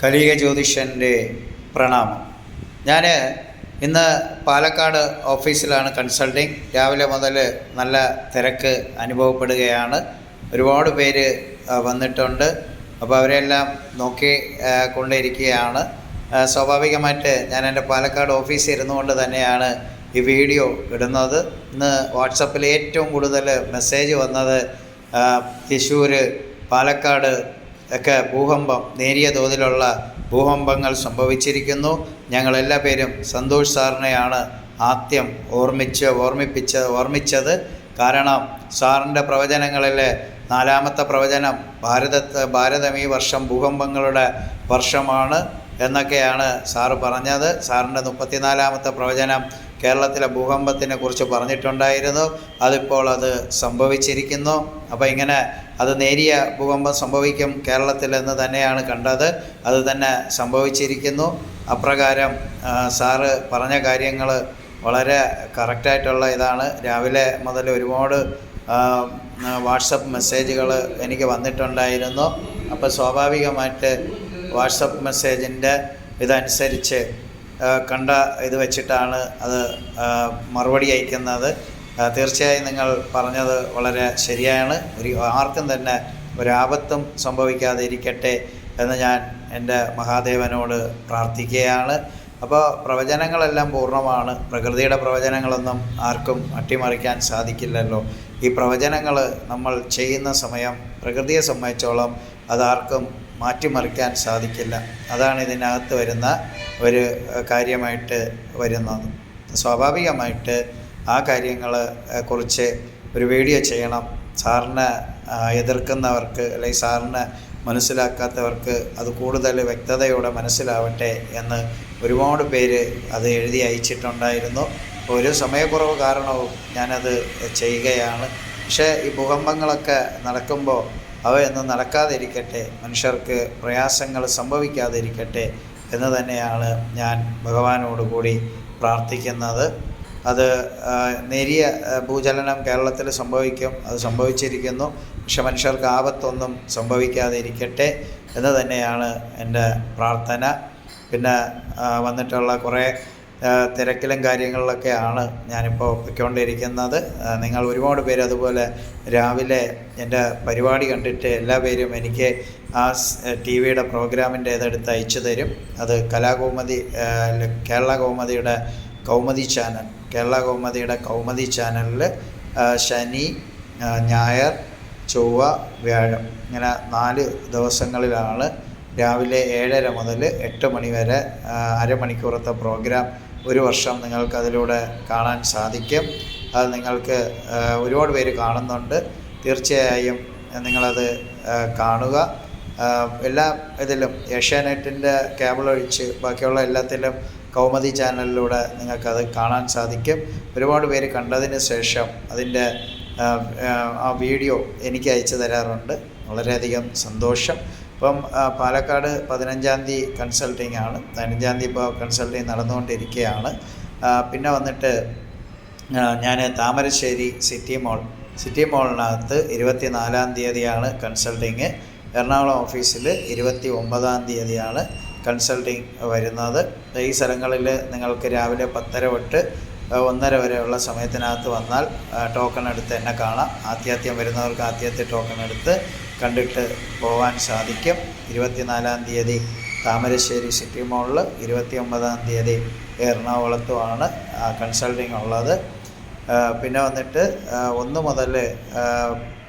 കലിക ജ്യോതിഷന്റെ പ്രണാമം. ഞാൻ ഇന്ന് പാലക്കാട് ഓഫീസിലാണ് കൺസൾട്ടിങ്. രാവിലെ മുതൽ നല്ല തിരക്ക് അനുഭവപ്പെടുകയാണ്. ഒരുപാട് പേര് വന്നിട്ടുണ്ട്. അപ്പോൾ അവരെല്ലാം നോക്കി കൊണ്ടിരിക്കുകയാണ് സ്വാഭാവികമായിട്ട് ഞാൻ എന്റെ പാലക്കാട് ഓഫീസിൽ ഇരുന്നുകൊണ്ട് തന്നെയാണ് ഈ വീഡിയോ ഇടുന്നത്. ഇന്ന് വാട്സപ്പിൽ ഏറ്റവും കൂടുതൽ മെസ്സേജ് വന്നത് തൃശ്ശൂർ പാലക്കാട് ഒക്കെ ഭൂകമ്പം നേരിയ തോതിലുള്ള ഭൂകമ്പങ്ങൾ സംഭവിച്ചിരിക്കുന്നു. ഞങ്ങളെല്ലാ പേരും സന്തോഷ് സാറിനെയാണ് ആദ്യം ഓർമ്മിച്ച് ഓർമ്മിപ്പിച്ച് ഓർമ്മിച്ചത്. കാരണം സാറിന്റെ പ്രവചനങ്ങളിൽ നാലാമത്തെ പ്രവചനം ഭാരതത്ത് ഭാരതം ഈ വർഷം ഭൂകമ്പങ്ങളുടെ വർഷമാണ് എന്നൊക്കെയാണ് സാറ് പറഞ്ഞത്. സാറിന്റെ മുപ്പത്തിനാലാമത്തെ പ്രവചനം കേരളത്തിലെ ഭൂകമ്പത്തിനെ കുറിച്ച് പറഞ്ഞിട്ടുണ്ടായിരുന്നു. അതിപ്പോൾ അത് സംഭവിച്ചിരിക്കുന്നു. അപ്പോൾ ഇങ്ങനെ അത് നേരിയ ഭൂകമ്പം സംഭവിക്കും കേരളത്തിൽ എന്ന് തന്നെയാണ് കണ്ടത്. അത് തന്നെ സംഭവിച്ചിരിക്കുന്നു. അപ്രകാരം സാറ് പറഞ്ഞ കാര്യങ്ങൾ വളരെ കറക്റ്റായിട്ടുള്ള ഇതാണ്. രാവിലെ മുതൽ ഒരുപാട് വാട്സപ്പ് മെസ്സേജുകൾ എനിക്ക് വന്നിട്ടുണ്ടായിരുന്നു. അപ്പോൾ സ്വാഭാവികമായിട്ട് വാട്സപ്പ് മെസ്സേജിന്റെ ഇതനുസരിച്ച് കണ്ട ഇത് വെച്ചിട്ടാണ് അത് മറുപടി അയക്കുന്നത്. തീർച്ചയായും നിങ്ങൾ പറഞ്ഞത് വളരെ ശരിയാണ്. ഒരു ആർക്കും തന്നെ ഒരാപത്തും സംഭവിക്കാതെ ഇരിക്കട്ടെ എന്ന് ഞാൻ എന്റെ മഹാദേവനോട് പ്രാർത്ഥിക്കുകയാണ്. അപ്പോൾ പ്രവചനങ്ങളെല്ലാം പൂർണമാണ്. പ്രകൃതിയുടെ പ്രവചനങ്ങളൊന്നും ആർക്കും അട്ടിമറിക്കാൻ സാധിക്കില്ലല്ലോ. ഈ പ്രവചനങ്ങൾ നമ്മൾ ചെയ്യുന്ന സമയം പ്രകൃതിയെ സംബന്ധിച്ചോളം അതാർക്കും മാറ്റിമറിക്കാൻ സാധിക്കില്ല. അതാണ് ഇതിനകത്ത് വരുന്ന ഒരു കാര്യമായിട്ട് വരുന്നത് സ്വാഭാവികമായിട്ട് ആ കാര്യങ്ങളെ കുറിച്ച് ഒരു വീഡിയോ ചെയ്യണം. സാറിനെ എതിർക്കുന്നവർക്ക് അല്ലെങ്കിൽ സാറിനെ മനസ്സിലാക്കാത്തവർക്ക് അത് കൂടുതൽ വ്യക്തതയോടെ മനസ്സിലാവട്ടെ എന്ന് ഒരുപാട് പേര് അത് എഴുതി അയച്ചിട്ടുണ്ടായിരുന്നു. ഒരു സമയക്കുറവ് കാരണവും ഞാനത് ചെയ്യുകയാണ്. പക്ഷേ ഈ ഭൂകമ്പങ്ങളൊക്കെ നടക്കുമ്പോൾ അവയൊന്നും നടക്കാതിരിക്കട്ടെ. മനുഷ്യർക്ക് പ്രയാസങ്ങൾ സംഭവിക്കാതിരിക്കട്ടെ എന്ന് തന്നെയാണ് ഞാൻ ഭഗവാനോട് കൂടി പ്രാർത്ഥിക്കുന്നത്. അത് നേരിയ ഭൂചലനം കേരളത്തിൽ സംഭവിക്കും അത് സംഭവിച്ചിരിക്കുന്നു. പക്ഷെ മനുഷ്യർക്ക് ആപത്തൊന്നും സംഭവിക്കാതെ ഇരിക്കട്ടെ എന്ന് തന്നെയാണ് എന്റെ പ്രാർത്ഥന. പിന്നെ വന്നിട്ടുള്ള കുറേ തിരക്കിലും കാര്യങ്ങളിലൊക്കെയാണ് ഞാനിപ്പോൾ പൊയ്ക്കൊണ്ടിരിക്കുന്നത്. നിങ്ങൾ ഒരുപാട് പേര് അതുപോലെ രാവിലെ എന്റെ പരിപാടി കണ്ടിട്ട് എല്ലാ പേരും എനിക്ക് ആ ടി വിയുടെ പ്രോഗ്രാമിന്റെ ഇതെടുത്ത് അയച്ചു തരും. അത് കലാകൗമുദി ആ, കേരള കൗമുദിയുടെ കൗമുദി ചാനൽ കേരള കൗമുദിയുടെ കൗമുദി ചാനലിൽ ശനി ഞായർ ചൊവ്വ വ്യാഴം ഇങ്ങനെ നാല് ദിവസങ്ങളിലാണ് രാവിലെ ഏഴര മുതൽ എട്ട് മണി വരെ അരമണിക്കൂറത്തെ പ്രോഗ്രാം ഒരു വർഷം നിങ്ങൾക്ക് അതിലൂടെ കാണാൻ സാധിക്കും. അത് നിങ്ങൾക്ക് ഒരുപാട് പേര് കാണുന്നുണ്ട്. തീർച്ചയായും നിങ്ങളത് കാണുക. എല്ലാ ഇതിലും ഏഷ്യാനെറ്റിന്റെ കേബിൾ ഒഴിച്ച് ബാക്കിയുള്ള എല്ലാത്തിലും കൗമദി ചാനലിലൂടെ നിങ്ങൾക്കത് കാണാൻ സാധിക്കും. ഒരുപാട് പേര് കണ്ടതിന് ശേഷം അതിന്റെ ആ വീഡിയോ എനിക്ക് അയച്ചു തരാറുണ്ട്. വളരെയധികം സന്തോഷം. ഇപ്പം പാലക്കാട് പതിനഞ്ചാം തീയതി കൺസൾട്ടിങ് ആണ്. പതിനഞ്ചാം തീയതി ഇപ്പോൾ കൺസൾട്ടിങ് നടന്നുകൊണ്ടിരിക്കുകയാണ്. പിന്നെ വന്നിട്ട് ഞാൻ താമരശ്ശേരി സിറ്റി മോൾ സിറ്റി മോളിനകത്ത് ഇരുപത്തി നാലാം തീയതിയാണ് കൺസൾട്ടിങ് എറണാകുളം ഓഫീസിൽ ഇരുപത്തി ഒമ്പതാം തീയതിയാണ് കൺസൾട്ടിങ് വരുന്നത്. ഈ സ്ഥലങ്ങളിൽ നിങ്ങൾക്ക് രാവിലെ പത്തര തൊട്ട് ഒന്നര വരെയുള്ള സമയത്തിനകത്ത് വന്നാൽ ടോക്കൺ എടുത്ത് എന്നെ കാണാം. ആദ്യാദ്യം വരുന്നവർക്ക് ആദ്യത്തെ ടോക്കൺ എടുത്ത് കണ്ടിട്ട് പോകാൻ സാധിക്കും. ഇരുപത്തിനാലാം തീയതി താമരശ്ശേരി സിറ്റി മോളിൽ ഇരുപത്തി ഒമ്പതാം തീയതി എറണാകുളത്തുമാണ് കൺസൾട്ടിങ് ഉള്ളത്. പിന്നെ വന്നിട്ട് ഒന്ന് മുതൽ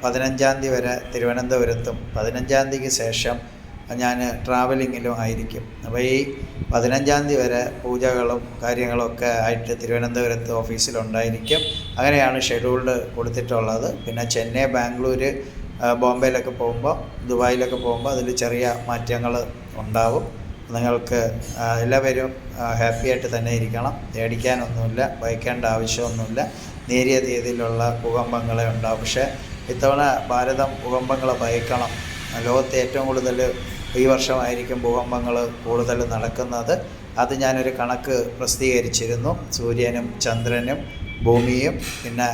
പതിനഞ്ചാം തീയതി വരെ തിരുവനന്തപുരത്തും പതിനഞ്ചാം തീയതിക്ക് ശേഷം ഞാൻ ട്രാവലിങ്ങിലും ആയിരിക്കും. അപ്പോൾ ഈ പതിനഞ്ചാം തീയതി വരെ പൂജകളും കാര്യങ്ങളൊക്കെ ആയിട്ട് തിരുവനന്തപുരത്ത് ഓഫീസിലുണ്ടായിരിക്കും അങ്ങനെയാണ് ഷെഡ്യൂൾഡ് കൊടുത്തിട്ടുള്ളത്. പിന്നെ ചെന്നൈ ബാംഗ്ലൂർ ബോംബെയിലൊക്കെ പോകുമ്പോൾ ദുബായിലൊക്കെ പോകുമ്പോൾ അതിൽ ചെറിയ മാറ്റങ്ങൾ ഉണ്ടാവും. നിങ്ങൾക്ക് എല്ലാവരും ഹാപ്പി ആയിട്ട് തന്നെ ഇരിക്കണം. പേടിക്കാനൊന്നുമില്ല ഭയക്കേണ്ട ആവശ്യമൊന്നുമില്ല. നേരിയ രീതിയിലുള്ള ഭൂകമ്പങ്ങളെ ഉണ്ടാവും. പക്ഷേ ഇത്തവണ ഭാരതം ഭൂകമ്പങ്ങളെ ഭയക്കണം. ലോകത്തെ ഏറ്റവും കൂടുതൽ ഈ വർഷമായിരിക്കും ഭൂകമ്പങ്ങൾ കൂടുതൽ നടക്കുന്നത്. അത് ഞാനൊരു കണക്ക് പ്രസിദ്ധീകരിച്ചിരുന്നു. സൂര്യനും ചന്ദ്രനും ഭൂമിയും പിന്നെ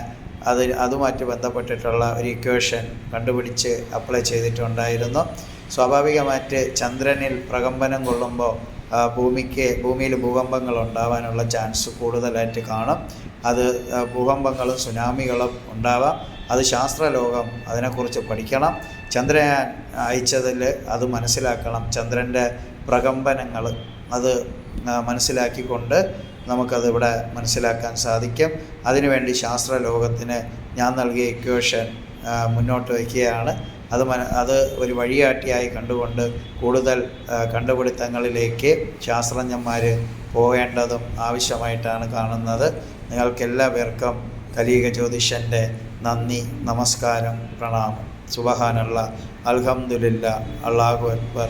അത് അതുമായിട്ട് ബന്ധപ്പെട്ടിട്ടുള്ള ഒരു ഇക്വേഷൻ കണ്ടുപിടിച്ച് അപ്ലൈ ചെയ്തിട്ടുണ്ടായിരുന്നു. സ്വാഭാവികമായിട്ട് ചന്ദ്രനിൽ പ്രകമ്പനം കൊള്ളുമ്പോൾ ഭൂമിക്ക് ഭൂമിയിൽ ഭൂകമ്പങ്ങൾ ഉണ്ടാവാനുള്ള ചാൻസ് കൂടുതലായിട്ട് കാണും. അത് ഭൂകമ്പങ്ങളും സുനാമികളും ഉണ്ടാവാം. അത് ശാസ്ത്രലോകം അതിനെക്കുറിച്ച് പഠിക്കണം. ചന്ദ്രയാൻ അയച്ചതിൽ അത് മനസ്സിലാക്കണം. ചന്ദ്രന്റെ പ്രകമ്പനങ്ങൾ അത് മനസ്സിലാക്കിക്കൊണ്ട് നമുക്കതിവിടെ മനസ്സിലാക്കാൻ സാധിക്കും. അതിനുവേണ്ടി ശാസ്ത്രലോകത്തിന് ഞാൻ നൽകിയ ഇക്വേഷൻ മുന്നോട്ട് വയ്ക്കുകയാണ്. അത് മന അത് ഒരു വഴികാട്ടിയായി കണ്ടുകൊണ്ട് കൂടുതൽ കണ്ടുപിടുത്തങ്ങളിലേക്ക് ശാസ്ത്രജ്ഞന്മാർ പോകേണ്ടതും ആവശ്യമായിട്ടാണ് കാണുന്നത്. നിങ്ങൾക്കെല്ലാ പേർക്കും കലീക ജ്യോതിഷന്റെ നന്ദി നമസ്കാരം പ്രണാമം. സുബഹാനുള്ള അൽഹംദുലില്ല. അള്ളാഹു അക്ബർ.